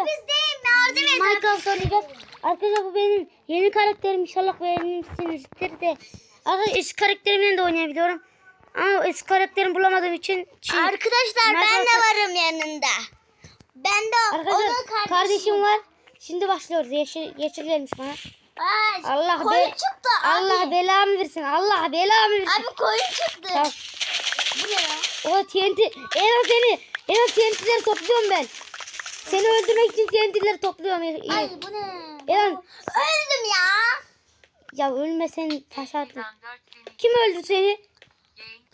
Hafizdeyim yardım et. Minecraft oynayacağız. Arkadaşlar bu benim yeni karakterim inşallah beğenmişsinizdir de. Arkadaşlar eski karakterimle de oynayabiliyorum. Ama eski karakterimi bulamadığım için şey, Arkadaşlar ben de Minecraft- varım yanında. Ben de onun Arkadaşlar kardeşim. kardeşim var. Şimdi başlıyoruz. Yeşil, yeşil gelmiş bana. Ay, Allah koyun be- çıktı abi. Allah belamı versin. Allah belamı versin. Abi koyun çıktı. Tamam. Bu ne ya? O TNT. Eren seni. Eren TNT'leri topluyorum ben. Seni öldürmek için TNT'leri topluyorum. İyi. Ay bu ne? Eren. Öldüm ya. Ya ölmesen taş attın. Kim öldü seni?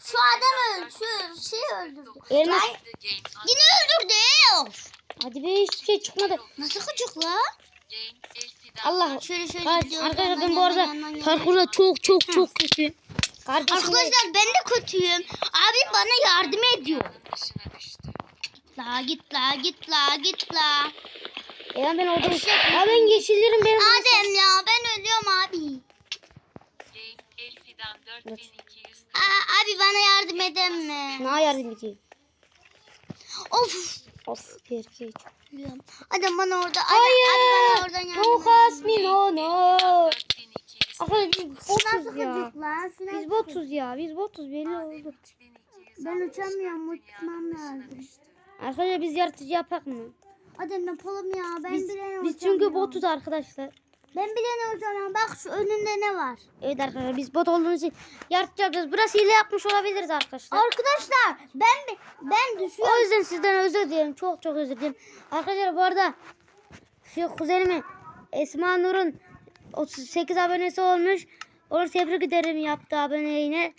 Şu adam öldü. Şu şey öldürdü. Elmas. Ay, yine öldürdü. Of. Hadi be hiçbir şey çıkmadı. Nasıl küçük la? Allah. Şöyle şöyle Arkadaşlar ben bu arada parkurda çok çok çok kötüyüm. Kardeşim Arkadaşlar ben de kötüyüm. Abi bana yardım ediyor. La git la git la git la. Eren ben orada. Ya ben yeşillerim benim. Adem ya ben ölüyorum abi. Aa, abi bana yardım eder mi? Ne yardım edeyim? Of. Of. Ölüyorum. Adem bana orada. Adem, Hayır. Abi bana oradan yardım No hasmi no no. Arkadaşlar biz botuz ya. Biz botuz ya. Biz botuz belli oldu. Ben uçamıyorum. Uçmam lazım. Arkadaşlar biz yaratıcı yapak mı? Adem yapalım ya. Ben Biz, bile biz çünkü botuz arkadaşlar. Ben bile ne uçamıyorum. Bak şu önümde ne var? Evet arkadaşlar biz bot olduğumuz için yaratıcı yapacağız. Biraz hile yapmış olabiliriz arkadaşlar. Arkadaşlar ben ben düşüyorum. O yüzden sizden özür dilerim. Çok çok özür dilerim. Arkadaşlar bu arada şu kuzenimin Esma Nur'un 38 abonesi olmuş. Onu tebrik ederim yaptı aboneliğine.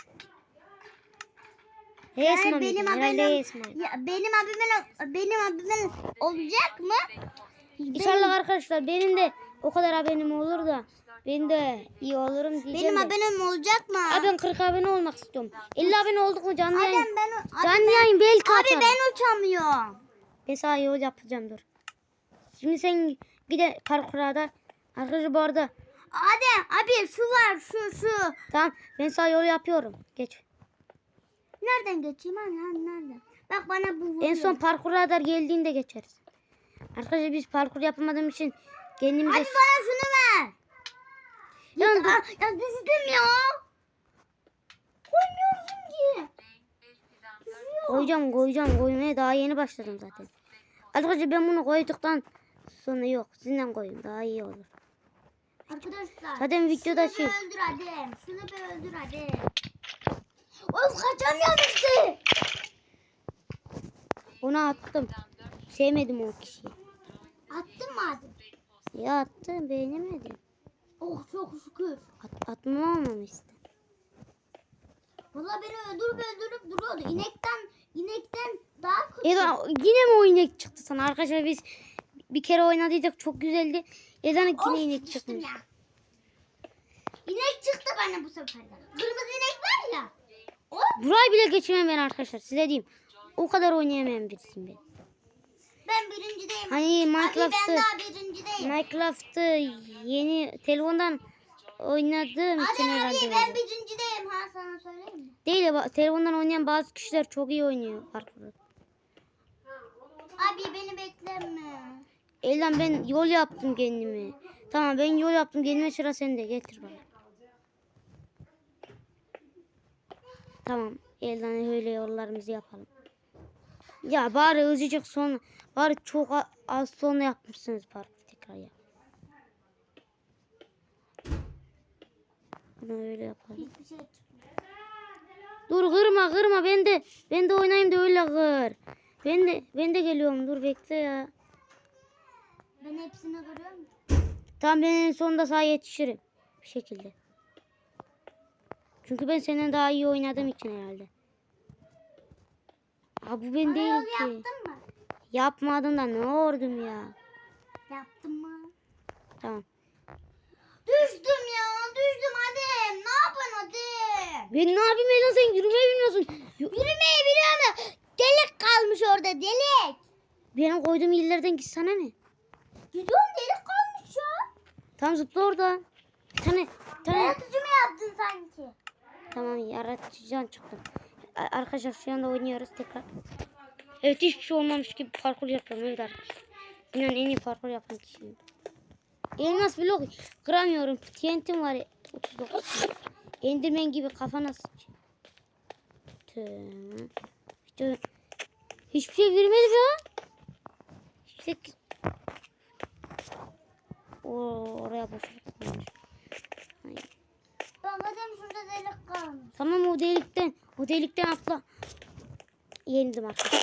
Hey Esma benim ya benim abimem, benim abimem olacak mı? İnşallah arkadaşlar benim de o kadar abonem olur da ben de iyi olurum diyeceğim. Benim de. abonem olacak mı? Abi ben 40 abone olmak istiyorum. 50 abone olduk mu canlı yayın? Adem ben abi, Canlı yayın belki abi açarım. ben uçamıyorum. Ben sana yol yapacağım dur. Şimdi sen gide parkura da. Arkadaşlar bu arada Adem abi şu var şu şu. tamam ben sana yol yapıyorum. Geç. Nereden geçeyim anne nereden? Bak bana bu vuruyor. En son parkura kadar geldiğinde geçeriz. Arkadaşlar biz parkur yapamadığım için kendimize... Abi bana şunu ver. Ya, Ya, ya düştüm ya. Koymuyorsun ki. koyacağım koyacağım koymaya daha yeni başladım zaten. Arkadaşlar ben bunu koyduktan sonra yok sizinle koyun daha iyi olur. Arkadaşlar. Zaten videoda şunu şey bir öldür Adem. Şunu bir öldür Adem. Of kaçamıyorum işte. onu attım. Sevmedim o kişiyi. Attın mı Adem? Ya attım beğenemedim. Oh çok şükür. At, atmam ama işte. Valla beni öldürüp öldürüp duruyordu. İnekten inekten daha kötü. Eda yine mi o inek çıktı sana arkadaşlar biz bir kere oynadıydık çok güzeldi. Eda'nın Of, yine inek düştüm çıkmış. ya. İnek çıktı bana bu sefer. Kırmızı inek var ya. Burayı bile geçemem ben arkadaşlar size diyeyim. O kadar oynayamayan birisiyim ben. ben birincideyim. Hani Abi Minecraft'ı. Minecraft'ı yeni telefondan oynadığım için Adem herhalde. abi ben birincideyim ha sana söyleyeyim mi? Değil telefondan oynayan bazı kişiler çok iyi oynuyor parkuru. Abi beni bekleme. Elden ben yol yaptım kendime. Tamam ben yol yaptım kendime sıra sende getir bana. Tamam elden öyle yollarımızı yapalım. Ya bari azıcık sonra bari çok az sonra yapmışsınız parkur tekrar ya. Bunu öyle yapalım. Şey. Dur kırma kırma ben de ben de oynayayım da öyle kır. Ben de ben de geliyorum dur bekle ya. Ben hepsini görüyorum. Tamam ben en sonunda sana yetişirim. Bir şekilde. Çünkü ben senden daha iyi oynadığım için herhalde. Ha bu ben Bana değil ki. yaptın mı? Yapmadım da ne ordum ya. Yaptın mı? Tamam. Düştüm ya düştüm Adem. Ne yapın Adem? Ben ne yapayım Ela sen yürümeyi bilmiyorsun. Yo- Yürümeyi biliyor musun? Delik kalmış orada delik. Benim koyduğum yerlerden gitsene ne? Gidiyorum delik kalmış ya. Tam zıpla orada. Bir tane, bir tane. Mı yaptın sanki? Tamam yaratıcıdan çıktım. Arkadaşlar şu anda oynuyoruz tekrar. Evet hiçbir şey olmamış gibi parkur yapıyorum evet arkadaşlar. Dünyanın en iyi parkur yapan kişiyim. Elmas blok kıramıyorum. TNT'm var 39. Enderman gibi kafana sıçıyor. İşte hiçbir şey vermedi ya. Hiçbir şey... Oo, oraya boşluk. Ay. Bak adam şurada delik kalmış. Tamam o delikten, o delikten atla. Yenildim artık.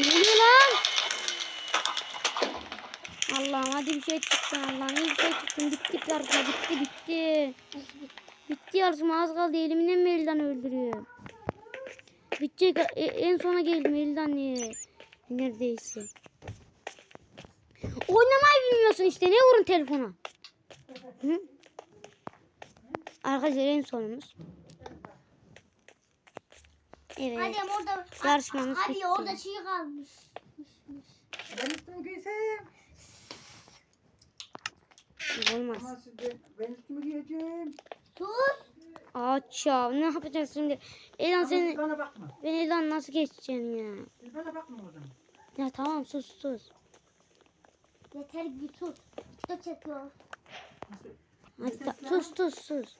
Ne oluyor lan? Allah'ım hadi bir şey çıksın Allah'ım bir şey çıksın. Bitti yarışma bitti bitti. Bitti yarışma az kaldı elimden mi elden öldürüyor. Bitecek E- en sona geldim elden? Neredeyse. Oynamayı bilmiyorsun işte ne vurun telefona. Hı? Arkadaşlar en sonumuz. Evet. Hadi orada Yarışmamız Hadi bitti. orada şey kalmış. Ben üstümü giysem. Olmaz. Ben üstümü giyeceğim. Sus. Aç ya ne yapacağız şimdi? Elan seni bana bakma. ben Elan nasıl geçeceğim ya? Bana bakma o zaman. Ya tamam sus sus. Yeter ki sus. Video çekiyor. Hadi sus sus sus.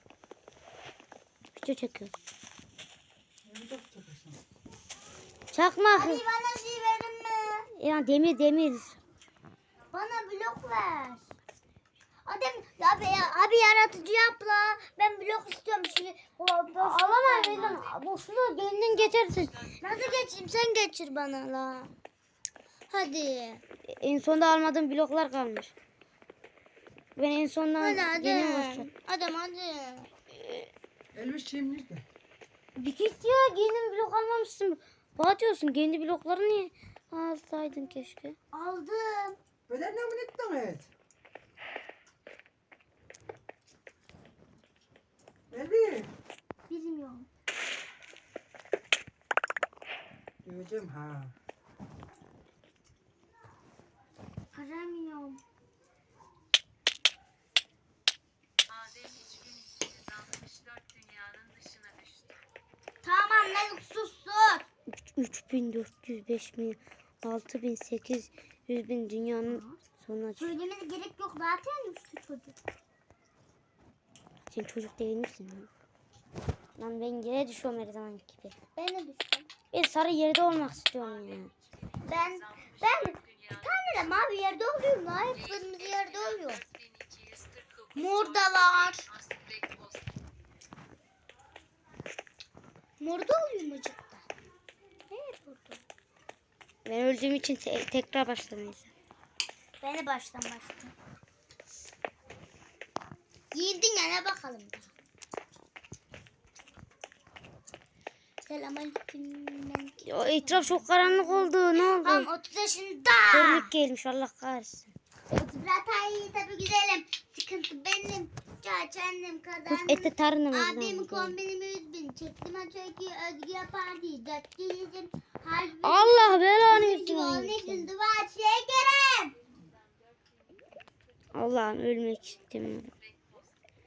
Video çekersin. Çakmak. Hadi bana şey verin mi? Elan demir demir. Bana blok ver. Adam abi ya, abi yaratıcı yap la. Ben blok istiyorum şimdi. Alamam Elan. Boşluğu kendin geçersin. Nasıl geçeyim? Sen geçir bana la. Hadi. En sonda almadığım bloklar kalmış. Ben en sondan Hadi hadi. yeni başladım. Adam hadi. Elbis nerede? Bir git ya kendi blok almamışsın. Batıyorsun kendi blokları niye alsaydın keşke. Aldım. Böyle ne unuttun et? Elbis. Bilmiyorum. Diyeceğim ha. Aramıyorum. Adem 3264 dünyanın dışına düştü. Lan sus sus. 3400, 5000, 6000, 800 bin dünyanın sonuna. Söylemene gerek yok zaten üçlü çocuk. Sen çocuk değil misin? Lan, lan ben yere düşüyorum her zaman gibi. Ben de düştüm. Ben sarı yerde olmak istiyorum ya. Ben ben bir tane de mavi yerde oluyorum. Hep kırmızı yerde oluyor. 4249 Mor da var. Morda oluyor mucukta. Evet burada. Ben öldüğüm için te- tekrar başlamayız. Beni baştan baştan. Giyindin ya ne bakalım da. Selamünaleyküm. ben- O etraf çok karanlık oldu. Ne oldu? Tam 30 yaşında. Körlük gelmiş Allah kahretsin. Bratayı tabii güzelim. Sıkıntı benim. Çağçannem kadar. Kız ete tarına mı? Abim kombinimi. Çektim açığı özgü yapar diye. Dört giydim. Halbuki Allah belanı versin. şekerim. Allah'ım ölmek istemiyorum.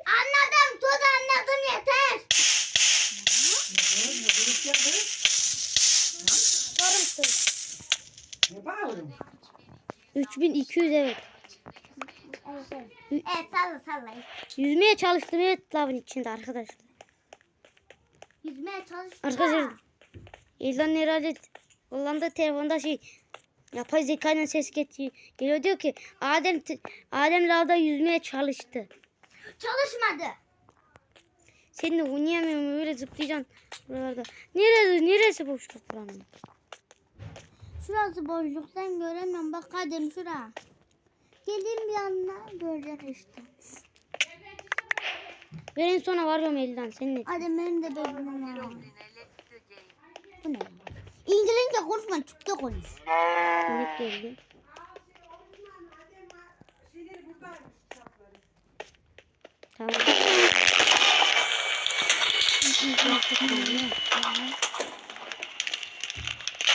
Anladım. Tut anladım yeter. Ne bağırıyorsun? 3200 evet. Evet, evet. Evet salla salla. Yüzmeye çalıştım evet lavın içinde arkadaşlar. Yüzmeye çalıştım. Arkadaşlar İlhan herhalde kullandığı telefonda şey yapay zekayla ses getiriyor. Geliyor diyor ki Adem Adem lavda yüzmeye çalıştı. Çalışmadı. Seninle oynayamıyorum öyle zıplayacaksın buralarda. Neresi, neresi boşluk buranın? Şurası boşluk sen göremiyorum. Bak kadın şura. Gelin bir yanına göreceksin işte. Ben en sona varıyorum elden seninle. Hadi benim de benim var. Bu ne? İngilizce konuşma, Türkçe konuş. Yemek geldi. Tamam.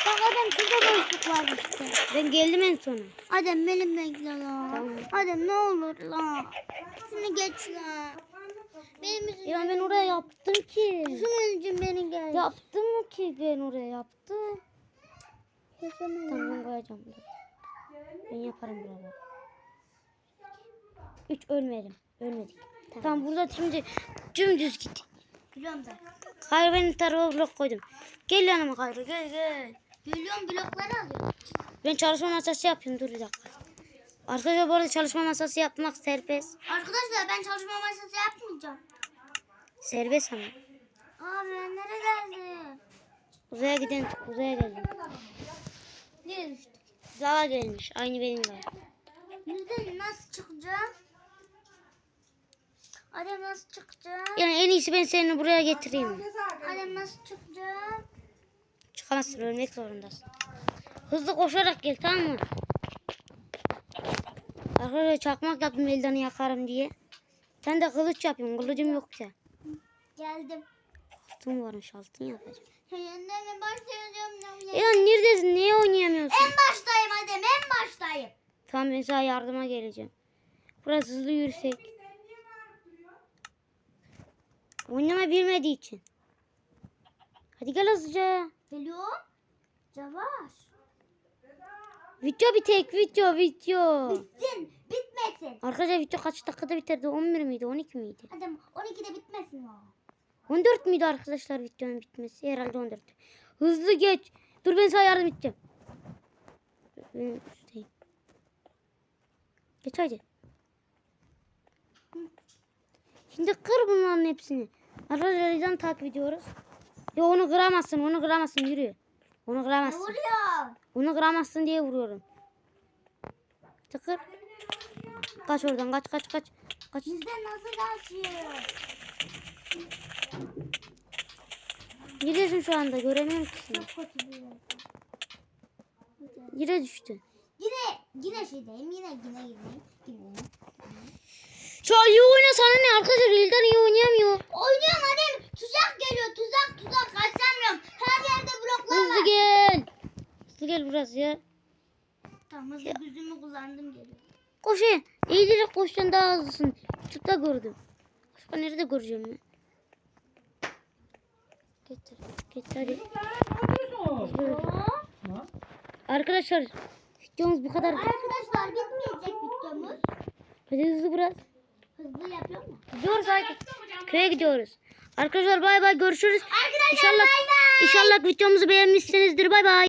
Bak adam şurada boşluk var işte. Ben geldim en sona. Adem benim bekle la. Tamam. Adem ne olur la. Şunu geç la. Benim Ya ben oraya yaptım ki. yüzüm yüzüm beni geç. Yaptım mı ki ben oraya yaptım? Geçemedim. Tamam koyacağım. dur. Ben yaparım buraları. Üç ölmedim. Ölmedik. Tamam, burada şimdi dümdüz git. Biliyorum ben. Kayra benim tarafa blok koydum. Gel yanıma Kayra gel gel. Geliyorum blokları alıyorum. Ben çalışma masası yapıyorum dur bir dakika. Arkadaşlar bu arada çalışma masası yapmak serbest. Arkadaşlar ben çalışma masası yapmayacağım. Serbest ama. Abi ben nereye geldim? Uzaya giden uzaya geldim. Nereye düştüm? Lava gelmiş. Aynı benim lava. Nereden nasıl çıkacağım? Adem nasıl çıkacağım? Yani en iyisi ben seni buraya getireyim. Adem nasıl çıkacağım? Çıkamazsın ölmek zorundasın. Hızlı koşarak gel tamam mı? Arkadaşlar çakmak yaptım elden yakarım diye. Ben de kılıç yapıyorum. Kılıcım yok ya. Geldim. Altın varmış altın yapacağım. Yeniden başlayacağım. Ya neredesin? Niye oynayamıyorsun? En baştayım Adem en baştayım. Tamam ben sana yardıma geleceğim. Biraz hızlı yürüsek. Oynama bilmediği için. Hadi gel hızlıca. Geliyorum. Yavaş. Video bir tek video video. Bitsin. Bitmesin. Arkadaşlar video kaç dakikada bitirdi? 11 miydi? 12 miydi? Adem 12'de bitmesin o. 14 müydü arkadaşlar videonun bitmesi? Herhalde 14. Hızlı geç. Dur ben sana yardım edeceğim. Üstteyim. Geç hadi. Şimdi kır bunların hepsini. Arkadaşlar takip ediyoruz. Ya onu kıramazsın, onu kıramazsın yürü. Onu Ne kıramazsın. vuruyor? Onu kıramazsın diye vuruyorum. Tıkır. Kaç oradan kaç kaç kaç. Kaç. Bizden nasıl kaçıyor? Gidiyorsun şu anda göremiyorum ki seni. Yere düştü. Yine yine şeydeyim. Yine yine yine. Şu iyi oyna sana ne arkadaşlar elden iyi oynayamıyor. Oynuyorum Adem. Tuzak geliyor. Tuzak tuzak. Kaçamıyorum. Her yerde bloklar Hızlı var. gel. Hızlı gel burası ya. Tamam hızlı gücümü kullandım geliyor. Koş ya. İyice koşacaksın daha hızlısın. Youtube'da gördüm. Başka nerede göreceğim ya? Getir. Getir hadi. Arkadaşlar videomuz bu kadar. Arkadaşlar bitmeyecek videomuz. Hadi hızlı biraz. Hızlı yapıyor mu? Gidiyoruz artık. Köye gidiyoruz. Arkadaşlar bay bay görüşürüz. Arkadaşlar İnşallah bay bay. inşallah videomuzu beğenmişsinizdir. Bay bay.